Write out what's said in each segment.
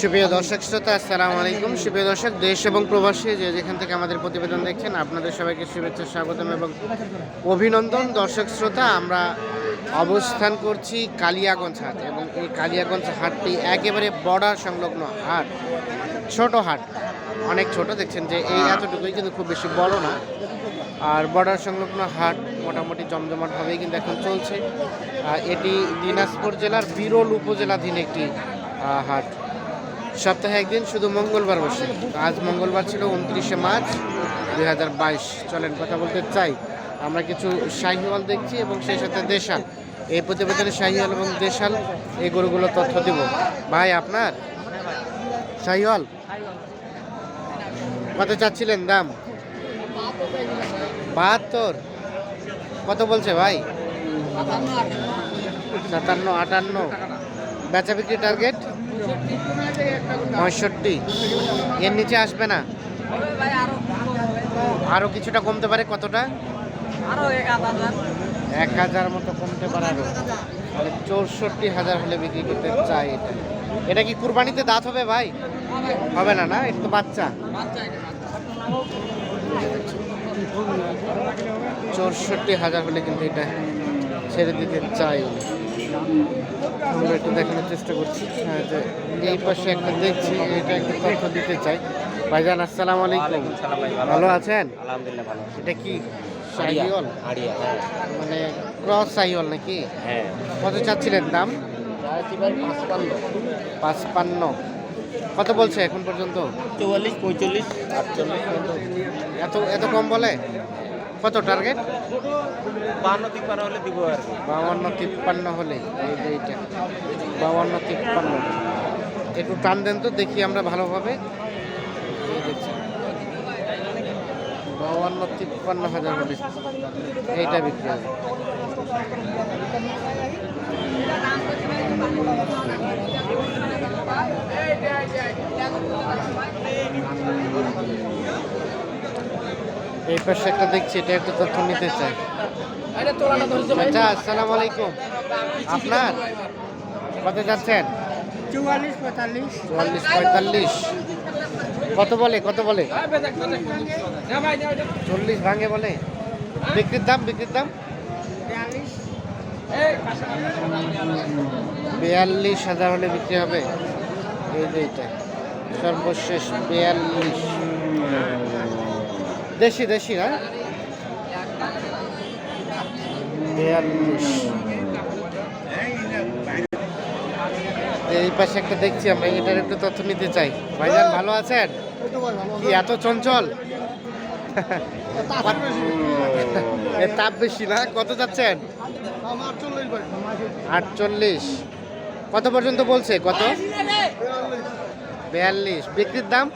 সুপ্রিয় দর্শক শ্রোতা, আসসালামু আলাইকুম। সুপ্রিয় দর্শক, দেশ এবং প্রবাসী যে যেখান থেকে আমাদের প্রতিবেদন দেখছেন, আপনাদের সবাইকে শুভেচ্ছা, স্বাগতম এবং অভিনন্দন। দর্শক শ্রোতা, আমরা অবস্থান করছি কালিয়াগঞ্জ হাট এবং এই কালিয়াগঞ্জ হাটটি একেবারে বর্ডার সংলগ্ন হাট, ছোট হাট। অনেক ছোট, দেখছেন যে এই এতটুকুই কিন্তু খুব বেশি বড় না। আর বর্ডার সংলগ্ন হাট মোটামুটি জমজমাটভাবেই কিন্তু এখন চলছে। এটি দিনাজপুর জেলার বিরল উপজেলাধীন একটি হাট। সপ্তাহে একদিন শুধু মঙ্গলবার বসে। আজ মঙ্গলবার ছিল উনত্রিশে মার্চ দুই হাজার বাইশ। চলেন কথা বলতে চাই। আমরা কিছু শাহিওয়াল দেখছি এবং সেই সাথে দেশাল। এই প্রতিবেদনে শাহিওয়াল এবং দেশাল, এই গরুগুলো তথ্য দেব। ভাই, আপনার? শাহিওয়াল? কত চাচ্ছিলেন দাম? বাহাত্তর। কত বলছে ভাই? সাতান্ন, আটান্ন। বেচা বিক্রি টার্গেট? পঁয়ষট্টি। এর নিচে আসবে না? আরও কিছুটা কমতে পারে, কতটা? এক হাজার মতো কমতে পারে আরও। মানে চৌষট্টি হাজার হলে বিক্রি করতে চাই এটা। এটা কি কুরবানিতে দাঁত হবে ভাই? হবে না না, এটা তো বাচ্চা। চৌষট্টি হাজার হলে কিন্তু এটা ছেড়ে দিতে চাই। আমরা একটু দেখানোর চেষ্টা করছি। হ্যাঁ, যে এই পাশে একটা দেখছি এটা একটু তথ্য দিতে চাই। ভাইজান আসসালামু আলাইকুম। ভালো আছেন? আলহামদুলিল্লাহ ভালো এটা কি? আড়িয়া হ্যাঁ। মানে ক্রস শাহিওয়াল নাকি? হ্যাঁ। কত চাচ্ছিলেন দাম? পাঁচপান্ন। পাঁচপান্ন। কত বলছে এখন পর্যন্ত? চুয়াল্লিশ পঁয়তাল্লিশ আটচল্লিশ এত এত কম বলে? কত টার্গেট বান্ন তিপ্পান্ন হলে দিব আর কি। বাউান্ন তিপ্পান্ন হলে এই যে এইটা। বাউান্ন তিপ্পান্ন। একটু টান দেন তো দেখি আমরা ভালোভাবে। বাউান্ন তিপ্পান্ন হাজার হলে এইটা বিক্রি হবে। এই পাশে একটা দেখছি এটা একটু তথ্য নিতে চাই। আচ্ছা আসসালামু আলাইকুম। আপনার? কত যাচ্ছেন? চুয়াল্লিশ পঁয়তাল্লিশ। চুয়াল্লিশ পঁয়তাল্লিশ। কত বলে কত বলে? চল্লিশ ভাঙে বলে। বিক্রির দাম বিক্রির দাম? বিয়াল্লিশ। বিয়াল্লিশ হাজার হলে বিক্রি হবে। এই সর্বশেষ বিয়াল্লিশ। দেশি দেশি বিয়াল্লিশ। এই পাশে একটা দেখছি আমরা, এটার একটু তথ্য নিতে চাই। ভাইজান, ভালো আছেন? কি, এত চঞ্চল? তাপ বেশি না? কত যাচ্ছেন? আটচল্লিশ। কত পর্যন্ত বলছে? কত? বিয়াল্লিশ। বিক্রির দাম?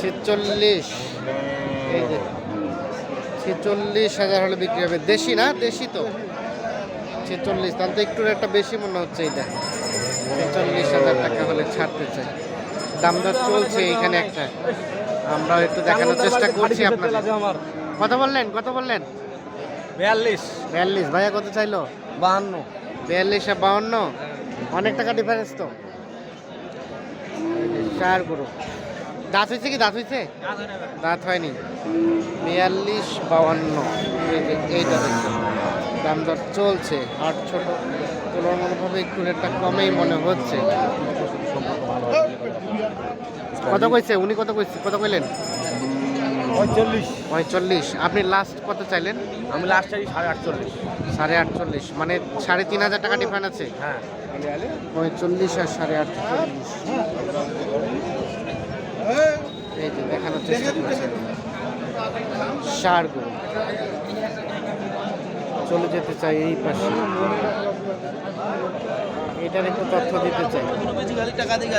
ছেচল্লিশ। এই যে ছেচল্লিশ হাজার হলে বিক্রি হবে। দেশি না? দেশি তো। ছেচল্লিশ। তাহলে তো একটু একটা বেশি মনে হচ্ছে এটা ছেচল্লিশ হাজার টাকা হলে ছাড়তে চাই। দাম দর চলছে এখানে একটা। আমরাও একটু দেখানোর চেষ্টা করছি আপনাদের। কত বললেন? কত বললেন? বিয়াল্লিশ। বিয়াল্লিশ। ভাইয়া কত চাইলো? বাহান্ন। বিয়াল্লিশ আর বাউন্ন। অনেক টাকা ডিফারেন্স তো। চার গুরু। দাঁত হয়েছে কি? দাঁত হয়েছে? দাঁত হয়নি। বিয়াল্লিশ বাউন্ন। এইটা দাম দর চলছে। আট ছোট। তুলনামূলকভাবে একটু রেটটা কমেই মনে হচ্ছে। কত কইছে? উনি কত কইছে? কত কইলেন? পঁয়তাল্লিশ। পঁয়তাল্লিশ। আপনি লাস্ট কত চাইলেন? আমি লাস্ট চাই সাড়ে আটচল্লিশ। সাড়ে আটচল্লিশ। মানে সাড়ে তিন হাজার টাকা ডিফারেন্স আছে। হ্যাঁ। পঁয়তাল্লিশ আর সাড়ে আটচল্লিশ। এই যে দেখানোর চেষ্টা করছে। গরু চলে যেতে চাই এই পাশে। এটার একটু তথ্য দিতে চাই।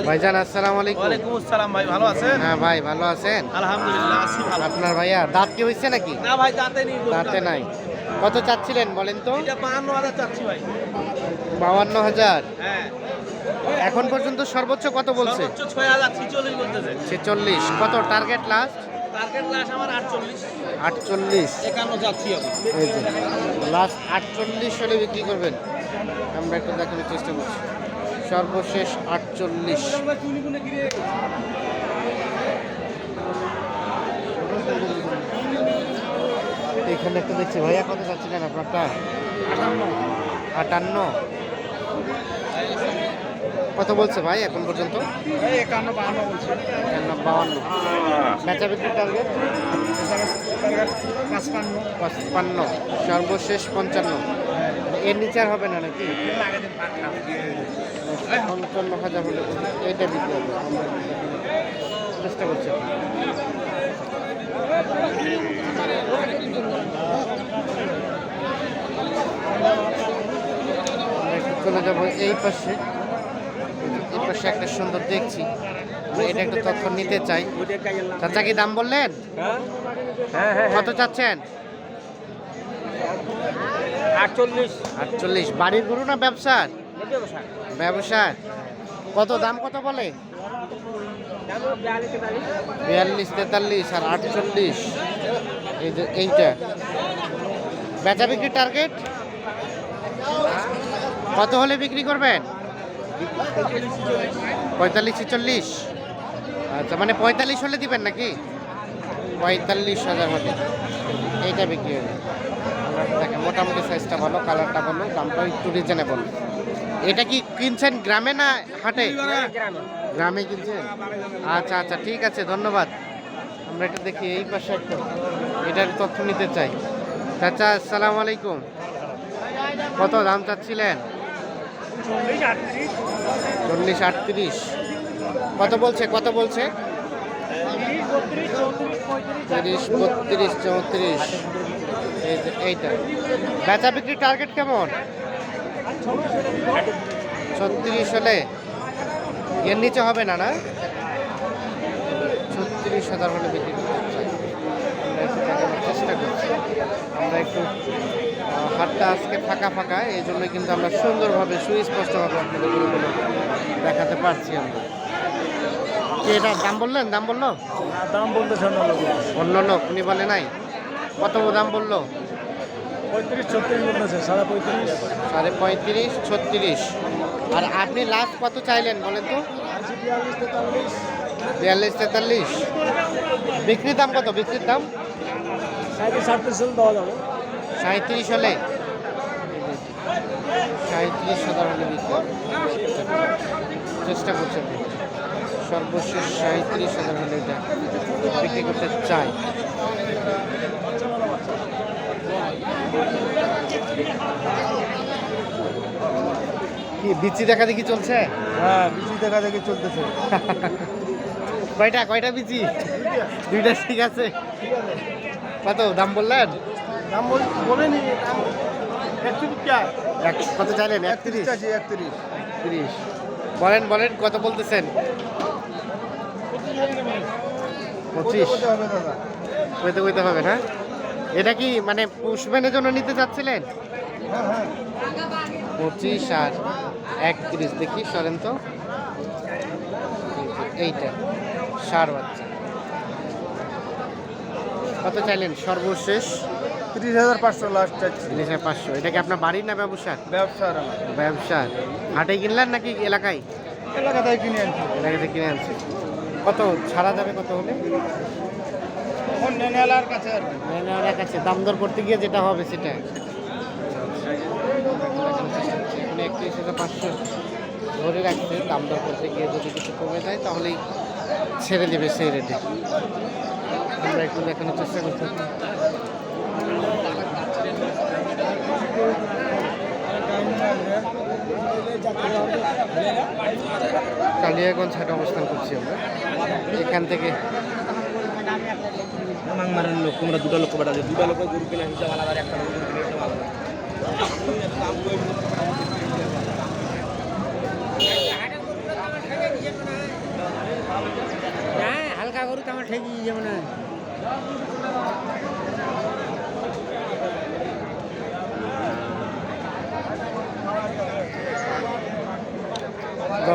ভাইজান আসসালামু আলাইকুম। ওয়ালাইকুম আসসালাম ভাই ভালো আছেন? হ্যাঁ ভাই ভালো আছেন? আলহামদুলিল্লাহ আছি ভালো। আপনার ভাইয়া দাঁত কি হয়েছে নাকি? না ভাই দাঁতে নেই দাঁতে নাই। কত চাচ্ছিলেন বলেন তো? বাউান্ন হাজার হ্যাঁ। এখন পর্যন্ত সর্বোচ্চ কত বলছে? ছিচল্লিশ কত টার্গেট লাস্ট আটচল্লিশ। এই যে লাস্ট হলে বিক্রি করবেন। আমরা একটু দেখানোর চেষ্টা করছি। সর্বশেষ আটচল্লিশ। এখানে একটা দেখছি। ভাইয়া কত যাচ্ছিলেন আপনারটা? আটান্ন। কত বলছে ভাই এখন পর্যন্ত? একান্ন বাহান্ন বলছি। একান্ন বাউান্ন বেচা বিক্রি টার্গেট পাঁচপান্ন। সর্বশেষ পঞ্চান্ন। এর নিচে আর হবে না নাকি? পঞ্চান্ন হাজার হলে এইটা বিক্রি হবে চেষ্টা করছি। চলে যাব এই পাশে। এই পাশে একটা সুন্দর দেখছি। এটা একটু তথ্য নিতে চাই। চাচা কি দাম বললেন? কত চাচ্ছেন? আটচল্লিশ। আটচল্লিশ। বাড়ির গরু না ব্যবসার? ব্যবসার। কত দাম কত বলে? বিয়াল্লিশ তেতাল্লিশ। আর আটচল্লিশ। এই যে এইটা। বেচা বিক্রি টার্গেট কত হলে বিক্রি করবেন? পঁয়তাল্লিশ ছেচল্লিশ আচ্ছা মানে পঁয়তাল্লিশ হলে দিবেন নাকি? পঁয়তাল্লিশ হাজার হলে। এইটা বিক্রি হবে। দেখেন, মোটামুটি সাইজটা ভালো কালারটা ভালো, দামটাও একটু রিজনেবল এটা কি কিনছেন গ্রামে না হাটে? গ্রামে কিনছেন? আচ্ছা আচ্ছা ঠিক আছে, ধন্যবাদ। আমরা এটা দেখি এই পাশে একটা। এটার তথ্য নিতে চাই। চাচা, আসসালামু আলাইকুম। কত দাম চাচ্ছিলেন? চল্লিশ আটত্রিশ। কত বলছে কত বলছে? তিরিশ, বত্রিশ, চৌত্রিশ। এই এইটা। বেচা বিক্রির টার্গেট কেমন? ছত্রিশ হলে এর নিচে হবে না না? ছত্রিশ হাজার হলে বিক্রি করতে চাই। চেষ্টা করছি। আমরা একটু হাটটা আজকে ফাঁকা ফাঁকা এই জন্য কিন্তু আমরা সুন্দরভাবে সুস্পষ্টভাবে আপনাদের দেখাতে পারছি আমরা। কি এটা দাম বললেন? দাম বলল? দাম বলতেছে অন্য লোক। উনি বলে নাই। কত দাম বলল? পঁয়ত্রিশ ছত্রিশ বলতেছে সাড়ে পঁয়ত্রিশ। সাড়ে পঁয়ত্রিশ ছত্রিশ। আর আপনি লাস্ট কত চাইলেন বলেন তো? বিয়াল্লিশ তেতাল্লিশ। বিক্রির দাম কত? বিক্রির দাম? সাঁত্রিশ আটত্রিশ দেওয়া যাবে। সাঁত্রিশ হলে? সাঁত্রিশ বিক্রি চেষ্টা করছেন সর্বশেষ সাঁত্রিশ হলে এটা বিক্রি করতে চাই কি বিচি দেখা দেখি চলছে? হ্যাঁ বিচি দেখা দেখি চলতেছে। কয়টা কয়টা বিচি দুইটা ঠিক আছে। কত দাম বললেন? দাম বলেনি দাম এক কত চাইলেন? একত্রিশ? একত্রিশ তিরিশ। বলেন বলেন কত বলতেছেন? পঁচিশ। হবে দাদা। কইতে কইতে হবে না? এটা কি মানে পুষবেনের জন্য নিতে চাচ্ছিলেন? হ্যাঁ হ্যাঁ। পঁচিশ আর একত্রিশ দেখি সরেন তো। এই এইটা সার বাচ্চা। কত চাইলেন? সর্বশেষ। তিরিশ হাজার পাঁচশো লাস্ট চাচ্ছি তিরিশ হাজার পাঁচশো। এটা কি আপনার বাড়ির না ব্যবসার? ব্যবসার ব্যবসার। হাটে কিনলেন নাকি এলাকায়? এলাকায় কিনে আনছি। এলাকাতে কিনে আনছি কত ছাড়া যাবে কত হলে? কাছে আর কাছে। দাম দর করতে গিয়ে যেটা হবে সেটা। এখানে একত্রিশ হাজার পাঁচশো। ধরে রাখছে দাম দর করতে গিয়ে যদি কিছু কমে যায় তাহলেই ছেড়ে দেবে সেই রেটে আমরা একটু দেখানোর চেষ্টা করছি। কালিয়াগঞ্জ হাটে অবস্থান করছি আমরা। এখান থেকে মাংমারের লোক তোমরা দুটো লোক বেটা দুটো লোক গরু কিনে হিসাব আলাদা একটা লোক গরু কিনে হিসাব আলাদা হ্যাঁ হালকা গরু তো আমার ঠেকি যেমন